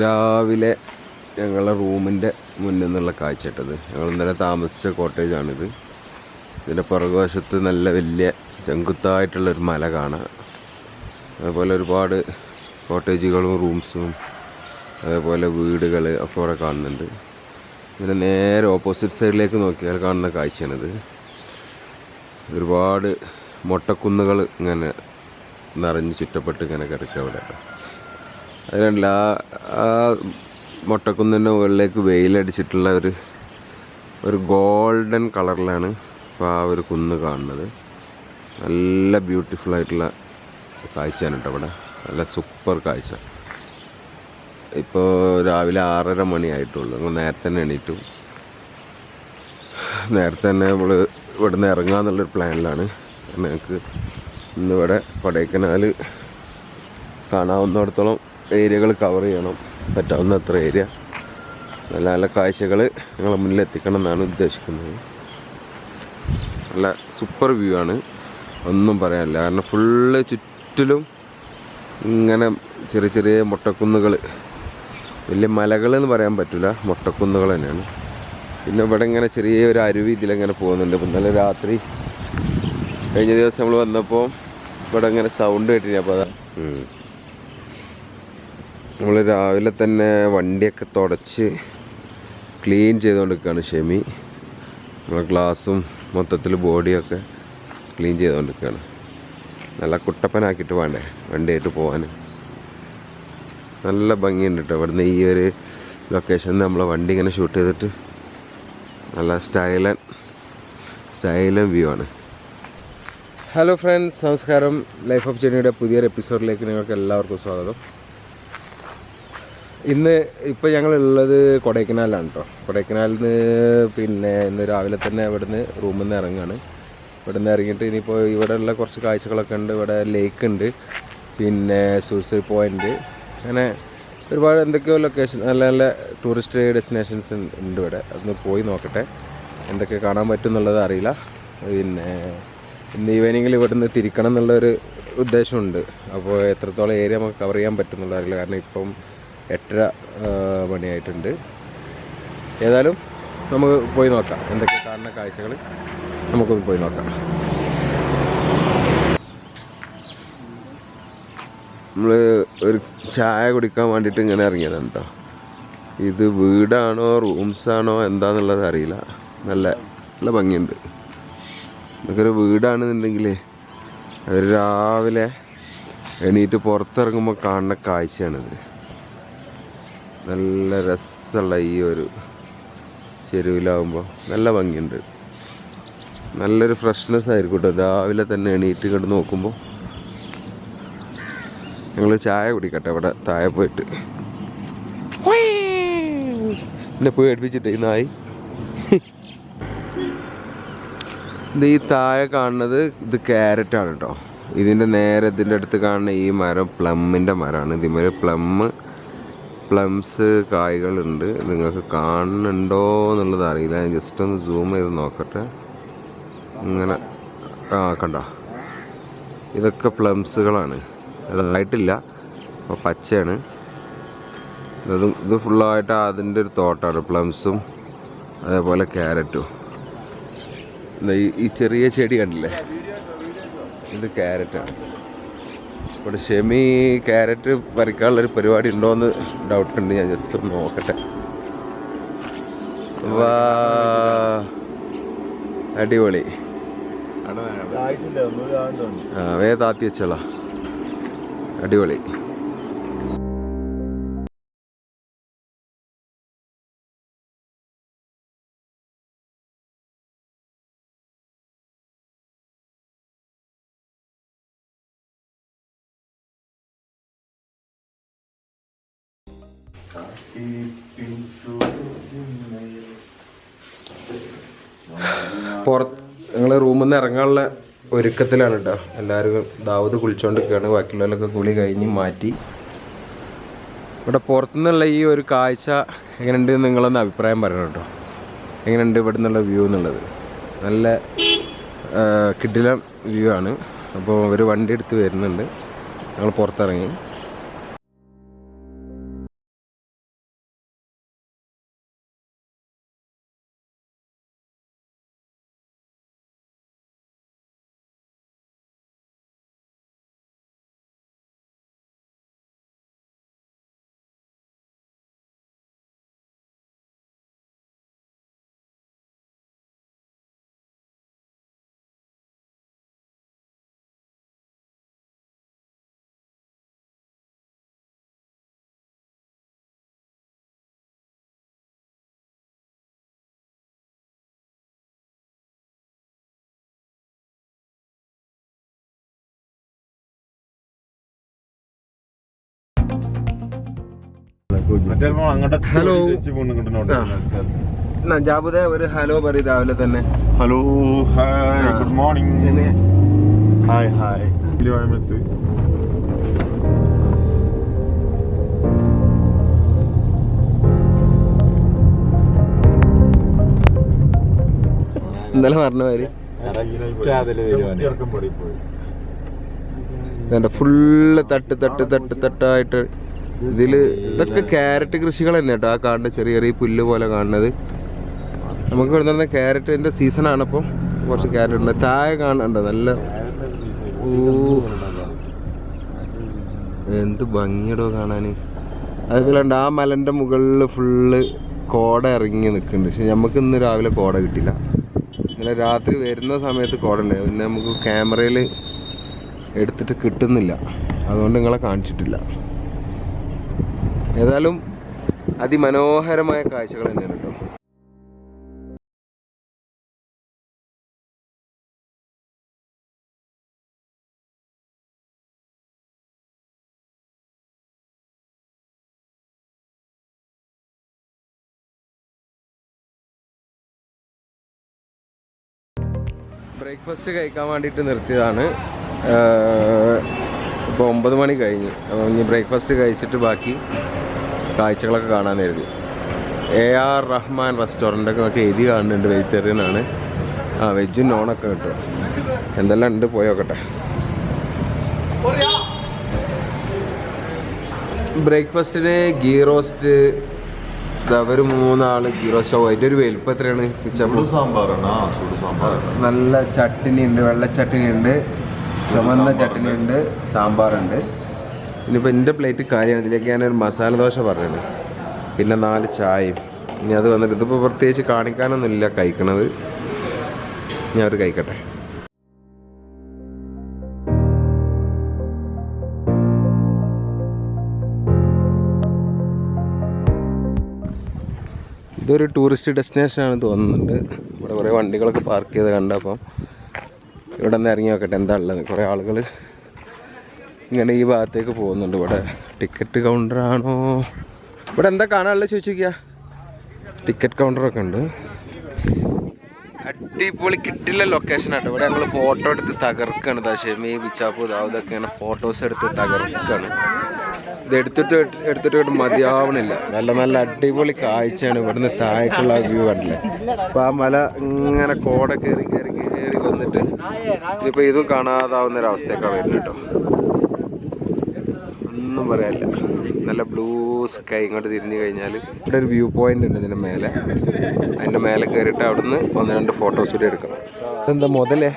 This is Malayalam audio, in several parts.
രാവിലെ ഞങ്ങളുടെ റൂമിന്റെ മുന്നിൽ നിന്നുള്ള കാഴ്ച ഇട്ടത് ഞങ്ങൾ ഇന്നലെ താമസിച്ച കോട്ടേജാണിത്. ഇതിന്റെ പുറകുവശത്ത് നല്ല വലിയ ചെങ്കുത്തായിട്ടുള്ളൊരു മല കാണാം. അതുപോലെ ഒരുപാട് കോട്ടേജുകളും റൂംസും അതേപോലെ വീടുകൾ ഒക്കെ അവിടെ കാണുന്നുണ്ട്. പിന്നെ നേരെ ഓപ്പോസിറ്റ് സൈഡിലേക്ക് നോക്കിയാൽ കാണുന്ന കാഴ്ചയാണിത്. ഒരുപാട് മൊട്ടക്കുന്നുകൾ ഇങ്ങനെ നിറഞ്ഞ് ചുറ്റപ്പെട്ട് ഇങ്ങനെ കിടക്കുക അവിടെ. അതിനല്ല ആ മൊട്ടക്കുന്നിന്റെ മുകളിലേക്ക് വെയിലടിച്ചിട്ടുള്ള ഒരു ഒരു ഗോൾഡൻ കളറിലാണ് ഇപ്പോൾ ആ ഒരു കുന്ന് കാണുന്നത്. നല്ല ബ്യൂട്ടിഫുൾ ആയിട്ടുള്ള കാഴ്ചയാണ് കേട്ടോ അവിടെ നല്ല സൂപ്പർ കാഴ്ച. ഇപ്പോൾ രാവിലെ ആറര മണിയായിട്ടുള്ളൂ നമ്മൾ നേരത്തെ തന്നെ എണീറ്റു. നേരത്തെ തന്നെ നമ്മൾ ഇവിടുന്ന് ഇറങ്ങാന്നുള്ളൊരു പ്ലാനിലാണ്. ഞങ്ങൾക്ക് ഇന്നിവിടെ കൊടൈക്കനാൽ കാണാവുന്നിടത്തോളം ഏരിയകൾ കവർ ചെയ്യണം. പറ്റാവുന്ന അത്ര ഏരിയ നല്ല നല്ല കാഴ്ചകൾ ഞങ്ങളെ മുന്നിൽ എത്തിക്കണം എന്നാണ് ഉദ്ദേശിക്കുന്നത്. നല്ല സൂപ്പർ വ്യൂ ആണ്. ഒന്നും പറയാനില്ല. കാരണം ഫുള്ള് ചുറ്റിലും ഇങ്ങനെ ചെറിയ ചെറിയ മുട്ടക്കുന്നുകൾ വലിയ മലകൾ എന്ന് പറയാൻ പറ്റില്ല മുട്ടക്കുന്നുകൾ തന്നെയാണ്. പിന്നെ ഇവിടെ ഇങ്ങനെ ചെറിയ ഒരു അരുവി ഇതിലിങ്ങനെ പോകുന്നുണ്ട്. ഇന്നലെ രാത്രി കഴിഞ്ഞ ദിവസം നമ്മൾ വന്നപ്പോൾ ഇവിടെ ഇങ്ങനെ സൗണ്ട് കേട്ടില്ല അപ്പോൾ അതാ നമ്മൾ രാവിലെ തന്നെ വണ്ടിയൊക്കെ തുടച്ച് ക്ലീൻ ചെയ്തുകൊണ്ടിരിക്കുകയാണ് ഷെമി. നമ്മളെ ഗ്ലാസും മൊത്തത്തിൽ ബോഡിയൊക്കെ ക്ലീൻ ചെയ്തുകൊണ്ടിരിക്കുകയാണ്. നല്ല കുട്ടപ്പനാക്കിയിട്ട് വേണ്ടേ വണ്ടിയായിട്ട് പോകാൻ നല്ല ഭംഗിയുണ്ട് കേട്ടോ. ഇവിടുന്ന് ഈ ഒരു ലൊക്കേഷനിൽ നമ്മളെ വണ്ടി ഇങ്ങനെ ഷൂട്ട് ചെയ്തിട്ട് നല്ല സ്റ്റൈലൻ സ്റ്റൈലൻ വ്യൂ ആണ്. ഹലോ ഫ്രണ്ട്സ് നമസ്കാരം. ലൈഫ് ഓഫ് ജേണിയുടെ പുതിയൊരു എപ്പിസോഡിലേക്ക് നിങ്ങൾക്ക് എല്ലാവർക്കും സ്വാഗതം. ഇന്ന് ഇപ്പോൾ ഞങ്ങളുള്ളത് കൊടൈക്കനാലാണ് കേട്ടോ കൊടൈക്കനാലിൽ നിന്ന് പിന്നെ ഇന്ന് രാവിലെ തന്നെ ഇവിടുന്ന് റൂമിൽ നിന്ന് ഇറങ്ങുകയാണ് നിന്ന് ഇറങ്ങിയിട്ട് ഇനിയിപ്പോൾ ഇവിടെയുള്ള കുറച്ച് കാഴ്ചകളൊക്കെ ഉണ്ട്. ഇവിടെ ലേക്ക് ഉണ്ട്. പിന്നെ സൂസൈഡ് പോയിന്റ് അങ്ങനെ ഒരുപാട് എന്തൊക്കെയോ ലൊക്കേഷൻ നല്ല നല്ല ടൂറിസ്റ്റ് ഡെസ്റ്റിനേഷൻസ് ഉണ്ട് ഇവിടെ. അതൊന്ന് പോയി നോക്കട്ടെ. എന്തൊക്കെ കാണാൻ പറ്റും എന്നുള്ളത് അറിയില്ല. പിന്നെ ഇന്ന് ഈവനിങ്ങിൽ ഇവിടുന്ന് തിരിക്കണം എന്നുള്ളൊരു ഉദ്ദേശമുണ്ട്. അപ്പോൾ എത്രത്തോളം ഏരിയ നമുക്ക് കവർ ചെയ്യാൻ പറ്റും എന്നുള്ളത് അറിയില്ല. കാരണം ഇപ്പം എട്ടര മണിയായിട്ടുണ്ട്. ഏതായാലും നമുക്ക് പോയി നോക്കാം. എന്തൊക്കെ കാണുന്ന കാഴ്ചകൾ നമുക്കൊന്ന് പോയി നോക്കാം. നമ്മൾ ഒരു ചായ കുടിക്കാൻ വേണ്ടിയിട്ട് ഇങ്ങനെ ഇറങ്ങിയതാണ് കേട്ടോ ഇത് വീടാണോ റൂംസാണോ എന്താണെന്നുള്ളത് അറിയില്ല. നല്ല നല്ല ഭംഗിയുണ്ട്. നമുക്കൊരു വീടാണെന്നുണ്ടെങ്കിൽ അവർ രാവിലെ എണീറ്റ് പുറത്തിറങ്ങുമ്പോൾ കാണുന്ന കാഴ്ചയാണിത്. നല്ല രസമുള്ള ഈ ഒരു ചെരുവിലാവുമ്പോൾ നല്ല ഭംഗിയുണ്ട്. നല്ലൊരു ഫ്രഷ്നെസ് ആയിരിക്കും കേട്ടോ രാവിലെ തന്നെ എണീറ്റ് കണ്ട് നോക്കുമ്പോൾ ഞങ്ങൾ ചായ കുടിക്കട്ടെ ഇവിടെ താഴെ പോയിട്ട്. എന്നെ പോയി അടുപ്പിച്ചിട്ട് ഈ നായി. ഇത് ഈ താഴെ കാണുന്നത് ഇത് ക്യാരറ്റാണ് കേട്ടോ ഇതിന്റെ നേരെ ഇതിന്റെ അടുത്ത് കാണുന്ന ഈ മരം പ്ലമ്മിന്റെ മരമാണ്. ഇതിന്മേൽ പ്ലം പ്ലംസ് കായ്കളുണ്ട്. നിങ്ങൾക്ക് കാണുന്നുണ്ടോ എന്നുള്ളത് അറിയില്ല. ഞാൻ ജസ്റ്റ് ഒന്ന് സൂം ചെയ്ത് നോക്കട്ടെ. ഇങ്ങനെ ആ കണ്ട? ഇതൊക്കെ പ്ലംസുകളാണ്. അതായിട്ടില്ല അപ്പോൾ പച്ചയാണ്. ഇത് ഇത് ഫുള്ളായിട്ട് അതിന്റെ ഒരു തോട്ടാണ്. പ്ലംസും അതേപോലെ ക്യാരറ്റും. ഈ ചെറിയ ചെടി കണ്ടില്ലേ? ഇത് ക്യാരറ്റാണ്. ഇവിടെ ഷെമി ക്യാരറ്റ് പറിക്കാനുള്ളൊരു പരിപാടി ഉണ്ടോയെന്ന് ഡൗട്ട് ഉണ്ട്. ഞാൻ ജസ്റ്റ് ഒന്ന് നോക്കട്ടെ. വാ. അടിപൊളി. ആ വേ താത്തി വെച്ചോളാം അടിപൊളി. പുറത്ത് നിങ്ങൾ റൂമിൽ നിന്ന് ഇറങ്ങാനുള്ള ഒരുക്കത്തിലാണ് കേട്ടോ എല്ലാവരും ദാവത് കുളിച്ചോണ്ടിരിക്കുകയാണ് ബാക്കിയുള്ളവരൊക്കെ കുളി കഴിഞ്ഞ് മാറ്റി. ഇവിടെ പുറത്തുനിന്നുള്ള ഈ ഒരു കാഴ്ച എങ്ങനെയുണ്ട് നിങ്ങളൊന്ന് അഭിപ്രായം പറയണം കേട്ടോ എങ്ങനെയുണ്ട് ഇവിടെ നിന്നുള്ള വ്യൂ എന്നുള്ളത്? നല്ല കിഡിലം വ്യൂ ആണ്. അപ്പോൾ ഒരു വണ്ടി എടുത്ത് വരുന്നുണ്ട്. ഞങ്ങൾ പുറത്തിറങ്ങി. ഹലോ നജാബുദ ഒരു ഹലോ പറയും രാവിലെ തന്നെ. Hello hi good morning hi hi തിരുവായ്മത്ത് ഇന്നലെ പറഞ്ഞ മാതിരി. ഫുള്ള് തട്ട് തട്ട് തട്ട് തട്ടായിട്ട് ഇതിൽ ഇതൊക്കെ ക്യാരറ്റ് കൃഷികൾ തന്നെ കേട്ടോ. ആ കാണുന്ന ചെറിയ ചെറിയ പുല്ല് പോലെ കാണുന്നത്. നമുക്ക് ഇവിടെ നിന്ന് ക്യാരറ്റിന്റെ സീസൺ ആണ് അപ്പം കുറച്ച് ക്യാരറ്റ് ഉണ്ട്. ചായ കാണണ്ട നല്ല ഓ എന്ത് ഭംഗിയടോ കാണാന്. അതുപോലെ ഉണ്ട് ആ മലന്റെ മുകളിൽ ഫുള്ള് കോട ഇറങ്ങി നിൽക്കുന്നുണ്ട്. പക്ഷെ നമുക്ക് ഇന്ന് രാവിലെ കോട കിട്ടില്ല ഇന്നലെ രാത്രി വരുന്ന സമയത്ത് കോട ഉണ്ട് പിന്നെ നമുക്ക് ക്യാമറയിൽ എടുത്തിട്ട് കിട്ടുന്നില്ല. അതുകൊണ്ട് നിങ്ങളെ കാണിച്ചിട്ടില്ല. ഏതായാലും അതിമനോഹരമായ കാഴ്ചകൾ തന്നെയാണ് കേട്ടോ. ബ്രേക്ക്ഫാസ്റ്റ് കഴിക്കാൻ വേണ്ടിയിട്ട് നിർത്തിയതാണ്. ഇപ്പോൾ ഒമ്പത് മണി കഴിഞ്ഞ്. അപ്പോൾ ഇനി ബ്രേക്ക്ഫാസ്റ്റ് കഴിച്ചിട്ട് ബാക്കി കാഴ്ചകളൊക്കെ കാണാൻ എഴുതി എ ആർ റഹ്മാൻ റെസ്റ്റോറന്റൊക്കെ ഒക്കെ എഴുതി കാണുന്നുണ്ട് വെജിറ്റേറിയൻ ആണ്. ആ വെജും നോണൊക്കെ കിട്ടും. എന്തെല്ലാം ഉണ്ട് പോയി പോയോക്കട്ടെ ബ്രേക്ക്ഫാസ്റ്റിന് ഗീ റോസ്റ്റ് അവർ മൂന്നാൾ ഗീ റോസ്റ്റ് അതിന്റെ ഒരു വലുപ്പം എത്രയാണ്? സാമ്പാറാണ്. നല്ല ചട്ടിനി ഉണ്ട് വെള്ള ചട്ടിനി ഉണ്ട് ചുമന്ന ചട്ടിനി ഉണ്ട് സാമ്പാറുണ്ട്. ഇനിയിപ്പോൾ എന്റെ പ്ലേറ്റ് കാര്യമാണ് ഇതിലേക്ക് ഞാനൊരു മസാല ദോശ പറഞ്ഞത്. പിന്നെ നാല് ചായയും. ഇനി അത് വന്നിട്ട് ഇതിപ്പോൾ പ്രത്യേകിച്ച് കാണിക്കാനൊന്നുമില്ല കഴിക്കണത്. ഞാൻ അവർ കഴിക്കട്ടെ. ഇതൊരു ടൂറിസ്റ്റ് ഡെസ്റ്റിനേഷൻ ആണ് തോന്നുന്നുണ്ട്. ഇവിടെ കുറേ വണ്ടികളൊക്കെ പാർക്ക് ചെയ്ത് കണ്ടപ്പം. ഇവിടെ നിന്ന് ഇറങ്ങി നോക്കട്ടെ എന്താ ഉള്ളത്? കുറേ ആളുകൾ ഇങ്ങനെ ഈ ഭാഗത്തേക്ക് പോകുന്നുണ്ട്. ഇവിടെ ടിക്കറ്റ് കൗണ്ടറാണോ ഇവിടെ എന്താ കാണാനുള്ളത് ചോദിച്ചു നോക്കിയാ. ടിക്കറ്റ് കൗണ്ടറൊക്കെ ഉണ്ട്. അടിപൊളി കിട്ടില്ല ലൊക്കേഷൻ ആട്ടോ. ഇവിടെ ഞങ്ങൾ ഫോട്ടോ എടുത്ത് തകർക്കാണ്. ദശമി ബിച്ചാപ്പ് ഇതൊക്കെയാണ്. ഫോട്ടോസ് എടുത്ത് തകർക്കാണ്. ഇത് എടുത്തിട്ട് എടുത്തിട്ട് മതിയാവണില്ല. നല്ല നല്ല അടിപൊളി കാഴ്ചയാണ് ഇവിടുന്ന് താഴേക്കുള്ള വ്യൂ കണ്ടില്ലേ? അപ്പൊ ആ മല ഇങ്ങനെ കോട കയറി കയറി കയറി വന്നിട്ട് ഇപ്പൊ ഇതും കാണാതാവുന്ന ഒരു അവസ്ഥയൊക്കെ വരുന്നു കേട്ടോ. ഒന്നും പറയാനില്ല. നല്ല ബ്ലൂ സ്കൈ ഇങ്ങോട്ട് തിരിഞ്ഞു കഴിഞ്ഞാൽ ഇവിടെ ഒരു വ്യൂ പോയിന്റ് ഉണ്ട് ഇതിന്റെ മേലെ. അതിന്റെ മേലെ കയറിയിട്ട് അവിടുന്ന് ഒന്ന് രണ്ട് ഫോട്ടോസ് കൂടി എടുക്കണം. എന്താ മുതലേ?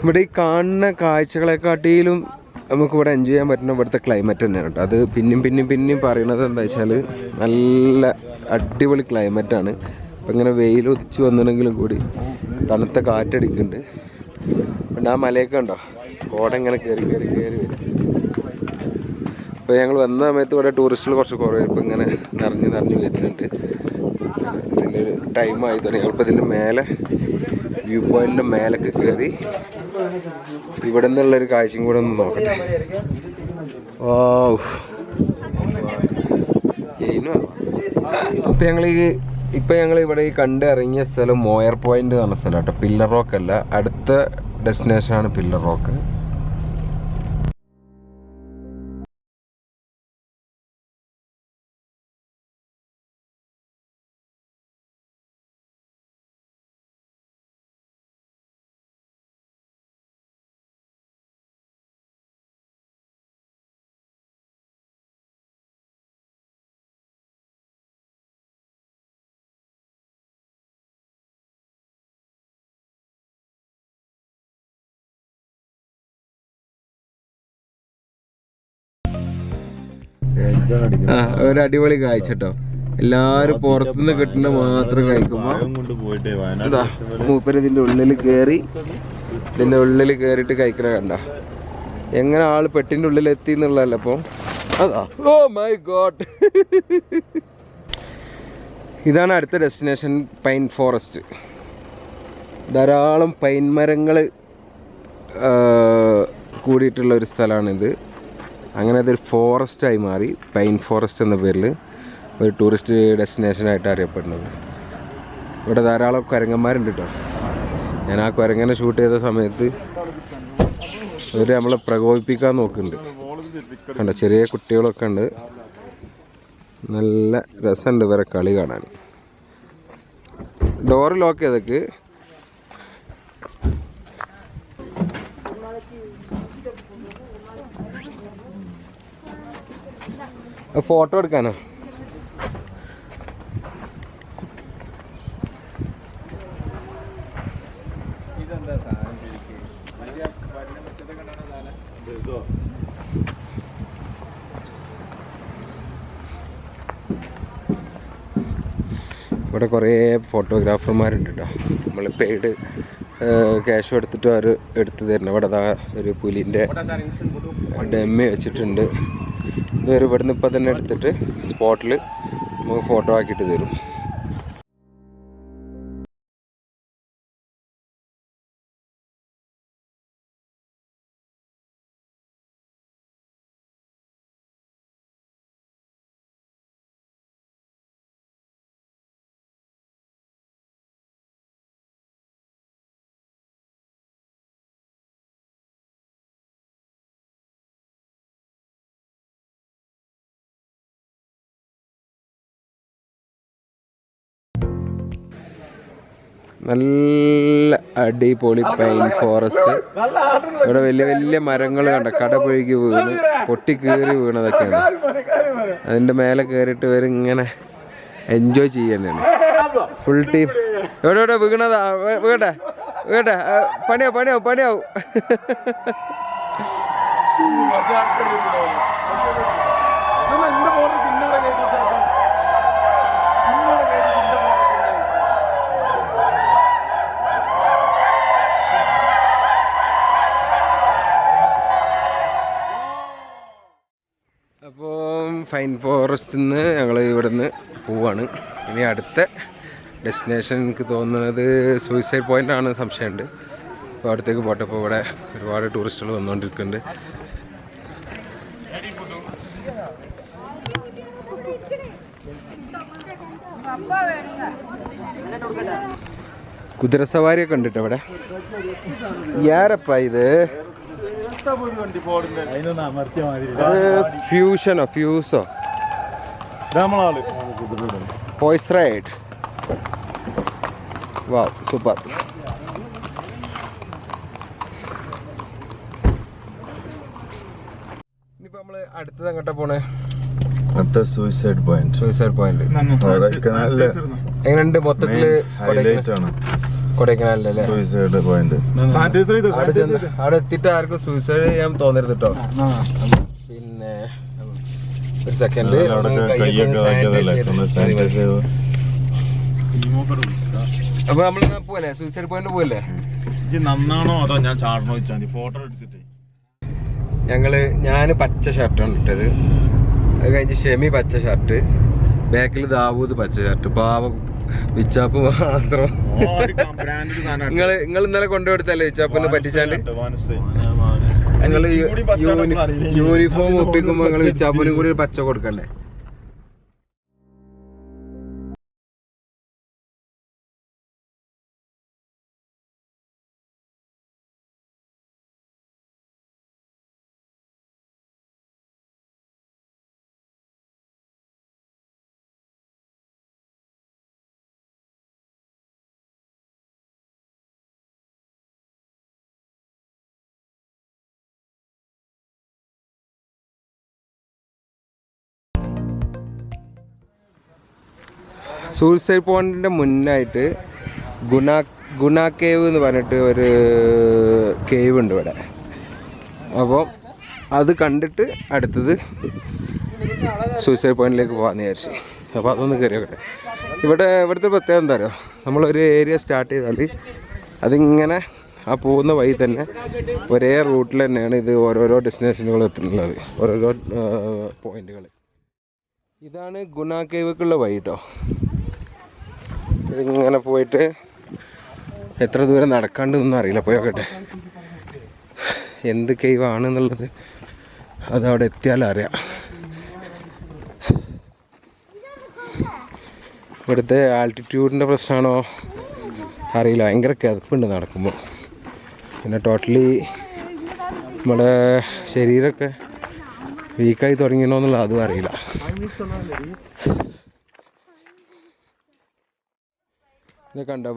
ഇവിടെ ഈ കാണുന്ന കാഴ്ചകളെക്കാട്ടിലും നമുക്ക് ഇവിടെ എൻജോയ് ചെയ്യാൻ പറ്റുന്ന ഇവിടുത്തെ ക്ലൈമറ്റ് തന്നെയാണ് കേട്ടോ. അത് പിന്നെയും പിന്നെയും പിന്നെയും പറയുന്നത് എന്താ വെച്ചാൽ നല്ല അടിപൊളി ക്ലൈമറ്റാണ് അപ്പം ഇങ്ങനെ വെയിൽ ഉദിച്ച് വന്നിട്ടുണ്ടെങ്കിലും കൂടി തണുത്ത കാറ്റടിക്കുന്നുണ്ട്. പിന്നെ ആ മലയൊക്കെ ഉണ്ടോ? കോട ഇങ്ങനെ കയറി കയറി കയറി വരും. ഇപ്പോൾ ഞങ്ങൾ വന്ന സമയത്ത് ഇവിടെ ടൂറിസ്റ്റുകൾ കുറച്ച് കുറവ്. ഇപ്പം ഇങ്ങനെ നിറഞ്ഞ് നിറഞ്ഞ് വരുന്നുണ്ട്. ഇതിന്റെ ഒരു ടൈം ആയി തുടങ്ങി. ഞങ്ങളിപ്പോൾ ഇതിന്റെ മേലെ വ്യൂ പോയിന്റിന്റെ മേലൊക്കെ കയറി ഇവിടെ നിന്നുള്ളൊരു കാഴ്ചയും കൂടെ ഒന്ന് നോക്കട്ടെ. ഓ ഞങ്ങൾ ഈ ഇപ്പം ഞങ്ങൾ ഇവിടെ ഈ കണ്ട് ഇറങ്ങിയ സ്ഥലം മോയർ പോയിന്റ് എന്ന് സ്ഥലം കേട്ടോ. പില്ലർ റോക്ക് അല്ല അടുത്ത ഡെസ്റ്റിനേഷനാണ് പില്ലർ റോക്ക്. ഒരു അടിപൊളി കാഴ്ച കേട്ടോ എല്ലാരും പുറത്തുനിന്ന് കിട്ടുന്ന മാത്രം കഴിക്കുമ്പോ ഇതാ മൂപ്പര് ഇതിന്റെ ഉള്ളിൽ കേറി ഇതിന്റെ ഉള്ളിൽ കേറിട്ട് കഴിക്കണ കണ്ട. എങ്ങനെ ആൾ പെട്ടിന്റെ ഉള്ളിൽ എത്തി എന്നുള്ളതല്ല അപ്പൊ അതാ. ഓ മൈ ഗോഡ് ഇതാണ് അടുത്ത ഡെസ്റ്റിനേഷൻ പൈൻ ഫോറസ്റ്റ് ധാരാളം പൈൻ മരങ്ങൾ കൂടിയിട്ടുള്ള ഒരു സ്ഥലമാണിത്. അങ്ങനെ അതൊരു ഫോറസ്റ്റായി മാറി പൈൻ ഫോറസ്റ്റ് എന്ന പേരിൽ ഒരു ടൂറിസ്റ്റ് ഡെസ്റ്റിനേഷനായിട്ട് അറിയപ്പെടുന്നത്. ഇവിടെ ധാരാളം കുരങ്ങന്മാരുണ്ട് കേട്ടോ ഞാൻ ആ കുരങ്ങനെ ഷൂട്ട് ചെയ്ത സമയത്ത് ഇവർ നമ്മളെ പ്രകോപിപ്പിക്കാൻ നോക്കുന്നുണ്ട്. കണ്ടോ ചെറിയ കുട്ടികളൊക്കെ ഉണ്ട്. നല്ല രസമുണ്ട് ഇവരെ കളി കാണാൻ. ഡോറ് ലോക്ക് ചെയ്തേക്ക്. ഫോട്ടോ എടുക്കാനോ. ഇവിടെ കുറേ ഫോട്ടോഗ്രാഫർമാരുണ്ട് കേട്ടോ നമ്മൾ പെയ്ഡ് ക്യാഷ് എടുത്തിട്ട് അവർ എടുത്തു തരണം ഇവിടെ ഒരു പുലിന്റെ ഡെമ്മ വെച്ചിട്ടുണ്ട്. ഇവർ ഇവിടുന്ന് ഇപ്പം തന്നെ എടുത്തിട്ട് സ്പോട്ടിൽ നമുക്ക് ഫോട്ടോ ആക്കിയിട്ട് തരും. നല്ല അടിപൊളി പൈൻ ഫോറസ്റ്റ് ഇവിടെ വലിയ വലിയ മരങ്ങൾ കണ്ട കടപുഴുകി വീണ് പൊട്ടി കീറി വീണതൊക്കെയാണ്. അതിന്റെ മേലെ കയറിയിട്ട് ഇവർ ഇങ്ങനെ എൻജോയ് ചെയ്യാനാണ് ഫുൾ ടീം എവിടെ എവിടെ വീണതാ? വീട്ടെ വീട്ടെ പണിയാവും പണിയാവും പണിയാവും ഫൈൻ ഫോറസ്റ്റിൽ നിന്ന് ഞങ്ങൾ ഇവിടെ നിന്ന് പോവാണ്. ഇനി അടുത്ത ഡെസ്റ്റിനേഷൻ എനിക്ക് തോന്നുന്നത് സൂയിസൈഡ് പോയിന്റ് ആണ് സംശയമുണ്ട്. അപ്പോൾ അടുത്തേക്ക് പോട്ടെ അപ്പോൾ ഇവിടെ ഒരുപാട് ടൂറിസ്റ്റുകൾ വന്നുകൊണ്ടിരിക്കുന്നുണ്ട് കുതിരസവാരിയൊക്കെ ഉണ്ട് കേട്ടോ ഇവിടെ യാരപ്പാ ഇത്? അതിനൊന്ന് അമർത്തിയ മാതിരി. ഇത് ഫ്യൂഷനോ ഫ്യൂസോ നമ്മളാൾ പോയ്സ് റൈഡ് വാ സൂപ്പർ ഇനിയിപ്പോ നമ്മൾ അടുത്തത് അങ്ങോട്ടാ പോണേ? അടുത്ത സൂയിസൈഡ് പോയിന്റ് സൂയിസൈഡ് പോയിന്റ് എങ്ങനെയുണ്ട് മൊത്തത്തിൽ ഹൈലൈറ്റ് ആണ്. കൊടൈക്കനാലിലല്ലേ? സൂയിസൈഡ് പോയിന്റ് അവിടെ എത്തിയിട്ട് ആർക്കും സൂയിസൈഡ് ചെയ്യാൻ തോന്നരുത് കേട്ടോ പിന്നെ ഒരു സെക്കൻഡ് അപ്പൊ നമ്മൾ പോവല്ലേ? സൂയിസൈഡ് പോയിന്റ് പോവല്ലേ? നന്നാണോ അതോ ഞാൻ ചാടണോ വെച്ചാൽ ഫോട്ടോ എടുത്തിട്ട്. ഞങ്ങൾ ഞാൻ പച്ച ഷർട്ടാണ് ഇട്ടത്. അത് കഴിഞ്ഞ് ഷെമി പച്ച ഷർട്ട് ബാക്കിൽ ദാവൂദ് പച്ച ഷർട്ട് പാവ വിച്ചാപ്പ് മാത്രം. നിങ്ങൾ നിങ്ങൾ ഇന്നലെ കൊണ്ടുപോയിട്ടല്ലേ വിച്ചാപ്പിനെ പറ്റിച്ചാണ്ട് നിങ്ങൾ യൂണിഫോം ഒപ്പിക്കുമ്പോ നിങ്ങൾ വിച്ചാപ്പിനും കൂടി ഒരു പച്ച കൊടുക്കണ്ടേ? സൂയിസൈഡ് പോയിന്റിന്റെ മുന്നായിട്ട് ഗുണ ഗുണ കേവ് എന്ന് പറഞ്ഞിട്ട് ഒരു കേവ് ഉണ്ട് ഇവിടെ. അപ്പോൾ അത് കണ്ടിട്ട് അടുത്തത് സൂയിസൈഡ് പോയിന്റിലേക്ക് പോകാമെന്ന് വിചാരിച്ചു. അപ്പോൾ അതൊന്ന് കയറി ഇവിടെ ഇവിടുത്തെ പ്രത്യേകത എന്താ പറയുക നമ്മളൊരു ഏരിയ സ്റ്റാർട്ട് ചെയ്താൽ അതിങ്ങനെ ആ പോകുന്ന വഴി തന്നെ ഒരേ റൂട്ടിൽ തന്നെയാണ് ഇത് ഓരോരോ ഡെസ്റ്റിനേഷനുകൾ എത്തുന്നുള്ളത് ഓരോരോ പോയിന്റുകൾ ഇതാണ് ഗുണ കേവുക്കുള്ള വഴി കേട്ടോ ഇതിങ്ങനെ പോയിട്ട് എത്ര ദൂരം നടക്കാണ്ടെന്നൊന്നും അറിയില്ല. പോയോക്കട്ടെ എന്ത് കൈവാണെന്നുള്ളത് അതവിടെ എത്തിയാൽ അറിയാം. ഇവിടുത്തെ ആൾട്ടിറ്റ്യൂഡിന്റെ പ്രശ്നമാണോ അറിയില്ല. ഭയങ്കര കിതപ്പുണ്ട് നടക്കുമ്പോൾ പിന്നെ ടോട്ടലി നമ്മുടെ ശരീരമൊക്കെ വീക്കായി തുടങ്ങിയണോ എന്നുള്ളത് അതും അറിയില്ല. ഇത് കണ്ടോ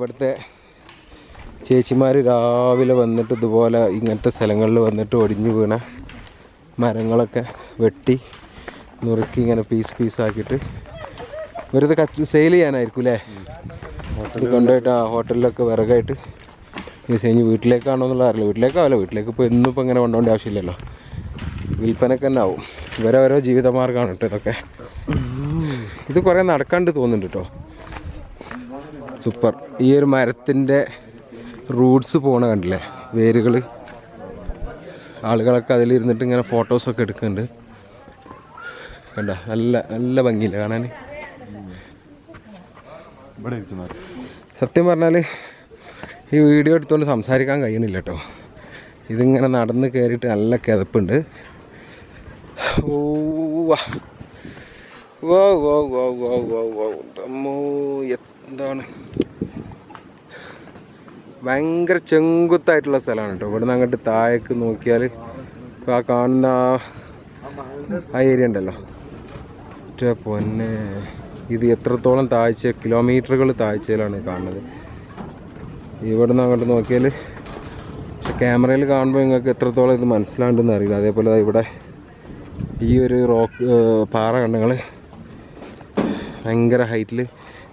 ചേച്ചിമാർ രാവിലെ വന്നിട്ട് ഇതുപോലെ ഇങ്ങനത്തെ സ്ഥലങ്ങളിൽ വന്നിട്ട് ഒടിഞ്ഞു വീണ മരങ്ങളൊക്കെ വെട്ടി നുറുക്കി ഇങ്ങനെ പീസ് പീസാക്കിയിട്ട് വെറുതെ കച്ച് സെയിൽ ചെയ്യാനായിരിക്കും അല്ലേ ഇത് കൊണ്ടുപോയിട്ട് ആ ഹോട്ടലിലൊക്കെ വിറകായിട്ട് യൂസ് കഴിഞ്ഞ് വീട്ടിലേക്കാണോ എന്നുള്ള അറിയില്ല. വീട്ടിലേക്കാവില്ല വീട്ടിലേക്ക് ഇപ്പോൾ എന്നും ഇപ്പോൾ ഇങ്ങനെ കൊണ്ടുപോകേണ്ട ആവശ്യമില്ലല്ലോ. വിൽപ്പനക്ക് തന്നെ ആവും. ഇവരോരോ ജീവിതമാർഗമാണ് കേട്ടോ ഇതൊക്കെ. ഇത് കുറേ നടക്കാണ്ട് തോന്നുന്നുണ്ട് കേട്ടോ. സൂപ്പർ. ഈ ഒരു മരത്തിന്റെ റൂട്ട്സ് പോണ കണ്ടില്ലേ? വേരുകൾ. ആളുകളൊക്കെ അതിലിരുന്നിട്ട് ഇങ്ങനെ ഫോട്ടോസൊക്കെ എടുക്കുന്നുണ്ട്. കണ്ട? നല്ല നല്ല ഭംഗിയില്ല കാണാൻ? സത്യം പറഞ്ഞാൽ ഈ വീഡിയോ എടുത്തുകൊണ്ട് സംസാരിക്കാൻ കഴിയണില്ല കേട്ടോ. ഇതിങ്ങനെ നടന്ന് കയറിയിട്ട് നല്ല കിതപ്പുണ്ട്. ഓ. വോ വോ വോ വോ വോ വോ. എന്താണ്? ഭയങ്കര ചെങ്കുത്തായിട്ടുള്ള സ്ഥലമാണ് കേട്ടോ. ഇവിടെ നിന്ന് അങ്ങോട്ട് താഴേക്ക് നോക്കിയാൽ ആ കാണുന്ന ആ- ഏരിയ ഉണ്ടല്ലോ. പൊന്നെ. ഇത് എത്രത്തോളം താഴ്ച കിലോമീറ്ററുകൾ താഴ്ചയിലാണ് കാണുന്നത്. ഇവിടെ നിന്ന് അങ്ങോട്ട് നോക്കിയാൽ പക്ഷെ ക്യാമറയിൽ കാണുമ്പോൾ നിങ്ങൾക്ക് എത്രത്തോളം ഇത് മനസ്സിലാണ്ടെന്ന് അറിയില്ല. അതേപോലെ ഇവിടെ ഈ ഒരു റോക്ക് പാറ കണ്ടങ്ങൾ ഭയങ്കര ഹൈറ്റിൽ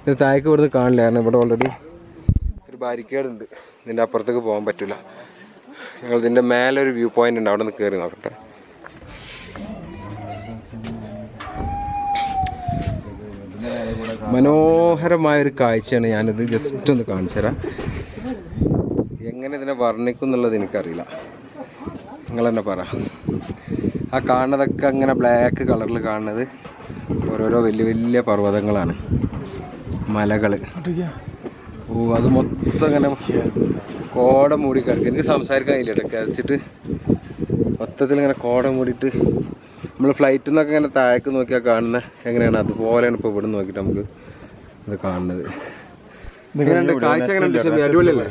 ഇത് താഴേക്ക് ഇവിടുന്ന് കാണില്ല. കാരണം ഇവിടെ ഓൾറെഡി ബാരിക്കേഡ് ഉണ്ട് ഇതിന്റെ അപ്പുറത്തേക്ക് പോകാൻ പറ്റില്ല ഞങ്ങൾ ഇതിന്റെ മേലെ ഒരു വ്യൂ പോയിന്റ് ഉണ്ട്. അവിടെ നിന്ന് കയറി നോക്കട്ടെ. മനോഹരമായ ഒരു കാഴ്ചയാണ് ഞാനിത് ജസ്റ്റ് ഒന്ന് കാണിച്ചു തരാം. എങ്ങനെ ഇതിനെ വർണിക്കും എന്നുള്ളത് എനിക്കറിയില്ല. നിങ്ങൾ തന്നെ പറ. ആ കാണുന്നതൊക്കെ അങ്ങനെ ബ്ലാക്ക് കളറിൽ കാണുന്നത് ഓരോരോ വലിയ വലിയ പർവതങ്ങളാണ്. മലകൾ ഓ അത് മൊത്തം അങ്ങനെ കോട മൂടി കിടക്കുക എനിക്ക് സംസാരിക്കാൻ കഴിയില്ല കേട്ടോ. കിടച്ചിട്ട് മൊത്തത്തിൽ ഇങ്ങനെ കോട മൂടിയിട്ട് നമ്മൾ ഫ്ലൈറ്റിൽ നിന്നൊക്കെ ഇങ്ങനെ താഴേക്ക് നോക്കിയാൽ കാണുന്ന എങ്ങനെയാണ്? അതുപോലെയാണ് ഇപ്പോൾ ഇവിടെ നോക്കിയിട്ട് നമുക്ക് ഇത് കാണുന്നത്. എങ്ങനെയുണ്ട് കാഴ്ച എങ്ങനെയുണ്ട് അടിപൊളിയല്ലേ?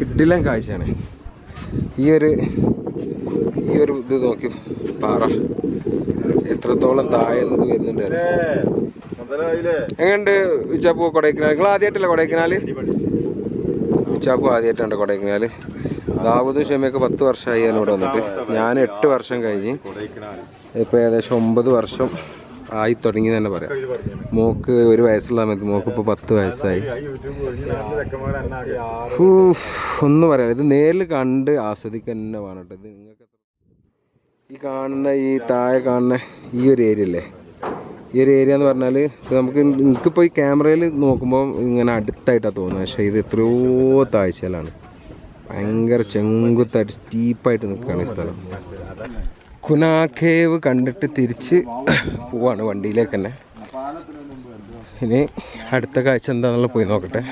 കിട്ടില്ല കാഴ്ചയാണ്. ഈ ഒരു ഈ ഒരു ഇത് നോക്കി. പാറ. എത്രത്തോളം താഴെ നിന്ന് വരുന്നുണ്ട് എങ്ങനെയുണ്ട് ഉച്ചാപ്പ് കൊടൈക്കനാൽ? നിങ്ങൾ ആദ്യമായിട്ടല്ലേ കൊടൈക്കനാൽ? ഉച്ചാപ്പ് ആദ്യമായിട്ടുണ്ട് കൊടൈക്കനാൽ. ദാവൂദ് ഷമിയൊക്കെ പത്ത് വർഷമായി ഇവിടെ വന്നിട്ട്. ഞാൻ എട്ട് വർഷം കഴിഞ്ഞ് ഇപ്പം ഇപ്പോൾ ഏകദേശം ഒമ്പത് വർഷം ആയി തുടങ്ങി തന്നെ പറയാം. മോക്ക് ഒരു വയസ്സുള്ള സമയത്ത് മോക്ക് ഇപ്പോൾ പത്ത് വയസ്സായി. ഒന്നും പറയാം ഇത് നേരിൽ കണ്ട് ആസ്വദിക്കുക തന്നെ വേണം കേട്ടോ. ഇത് നിങ്ങൾക്ക് ഈ കാണുന്ന ഈ താഴെ കാണുന്ന ഈ ഒരു ഏരിയ അല്ലേ ഈ ഒരു ഏരിയ എന്ന് പറഞ്ഞാൽ നമുക്ക് എനിക്കിപ്പോൾ ഈ ക്യാമറയിൽ നോക്കുമ്പോൾ ഇങ്ങനെ അടുത്തായിട്ടാണ് തോന്നുന്നത്. പക്ഷേ ഇത് എത്രയോ താഴ്ചയിലാണ്. ഭയങ്കര ചെങ്കുത്തായിട്ട് സ്റ്റീപ്പായിട്ട് നിൽക്കുകയാണ് ഈ സ്ഥലം. കുനാഖേവ് കണ്ടിട്ട് തിരിച്ച് പോവാണ് വണ്ടിയിലേക്ക് തന്നെ ഇനി അടുത്ത കാഴ്ച എന്താണെന്നുള്ള പോയി നോക്കട്ടെ.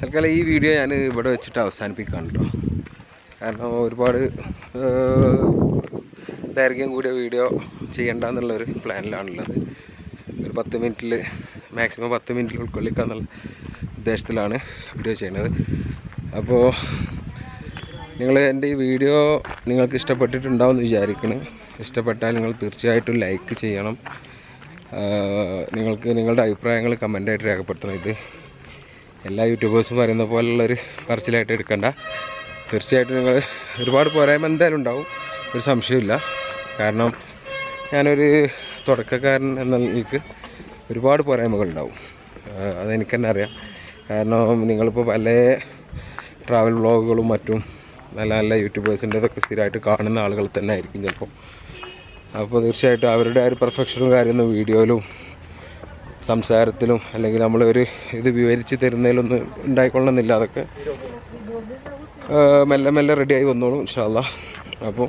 തൽക്കാലം ഈ വീഡിയോ ഞാൻ ഇവിടെ വെച്ചിട്ട് അവസാനിപ്പിക്കാണ് കേട്ടോ കാരണം ഒരുപാട് ദൈർഘ്യം കൂടിയ വീഡിയോ ചെയ്യണ്ട എന്നുള്ളൊരു പ്ലാനിലാണുള്ളത്. ഒരു പത്ത് മിനിറ്റിൽ മാക്സിമം പത്ത് മിനിറ്റിൽ ഉൾക്കൊള്ളിക്കുക എന്നുള്ള ഉദ്ദേശത്തിലാണ് വീഡിയോ ചെയ്യുന്നത് അപ്പോൾ നിങ്ങൾ എന്റെ ഈ വീഡിയോ നിങ്ങൾക്ക് ഇഷ്ടപ്പെട്ടിട്ടുണ്ടാവുമെന്ന് വിചാരിക്കണം. ഇഷ്ടപ്പെട്ടാൽ നിങ്ങൾ തീർച്ചയായിട്ടും ലൈക്ക് ചെയ്യണം. നിങ്ങൾക്ക് നിങ്ങളുടെ അഭിപ്രായങ്ങൾ കമന്റായിട്ട് രേഖപ്പെടുത്തണം. ഇത് എല്ലാ യൂട്യൂബേഴ്സും പറയുന്ന പോലുള്ളൊരു പറച്ചിലായിട്ട് എടുക്കണ്ട. തീർച്ചയായിട്ടും നിങ്ങൾ ഒരുപാട് പോരായ്മ എന്തായാലും ഉണ്ടാവും. ഒരു സംശയമില്ല കാരണം ഞാനൊരു തുടക്കക്കാരൻ എന്ന നിലയ്ക്ക് ഒരുപാട് ആഹ് അതെനിക്ക് തന്നെ അറിയാം. കാരണം നിങ്ങളിപ്പോൾ പല ട്രാവൽ വ്ളോഗുകളും മറ്റും നല്ല നല്ല യൂട്യൂബേഴ്സിന്റെതൊക്കെ സ്ഥിരമായിട്ട് കാണുന്ന ആളുകൾ തന്നെ ആയിരിക്കും ചിലപ്പോൾ അപ്പോൾ തീർച്ചയായിട്ടും അവരുടെ ആ ഒരു പെർഫെക്ഷനും കാര്യമൊന്നും വീഡിയോയിലും സംസാരത്തിലും അല്ലെങ്കിൽ നമ്മളൊരു ഇത് വിവരിച്ച് തരുന്നതിലൊന്നും ഉണ്ടായിക്കൊള്ളണമെന്നില്ല. അതൊക്കെ മെല്ലെ മെല്ലെ റെഡിയായി വന്നോളും ഇൻഷാല്ല അപ്പോൾ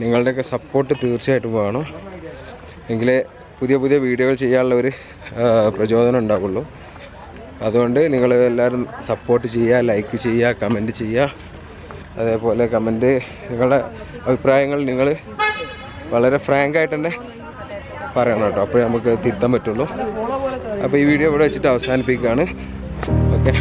നിങ്ങളുടെയൊക്കെ സപ്പോർട്ട് തീർച്ചയായിട്ടും വേണം. എങ്കിലേ പുതിയ പുതിയ വീഡിയോകൾ ചെയ്യാനുള്ള ഒരു പ്രചോദനം ഉണ്ടാവുള്ളൂ. അതുകൊണ്ട് നിങ്ങൾ എല്ലാവരും സപ്പോർട്ട് ചെയ്യുക ലൈക്ക് ചെയ്യുക കമന്റ് ചെയ്യുക. അതേപോലെ കമന്റ് നിങ്ങളുടെ അഭിപ്രായങ്ങൾ നിങ്ങൾ വളരെ ഫ്രാങ്കായിട്ട് തന്നെ പറയണം കേട്ടോ. അപ്പോഴേ നമുക്ക് തിരുത്താൻ പറ്റുള്ളൂ. അപ്പോൾ ഈ വീഡിയോ ഇവിടെ വെച്ചിട്ട് അവസാനിപ്പിക്കുകയാണ്. ഓക്കെ.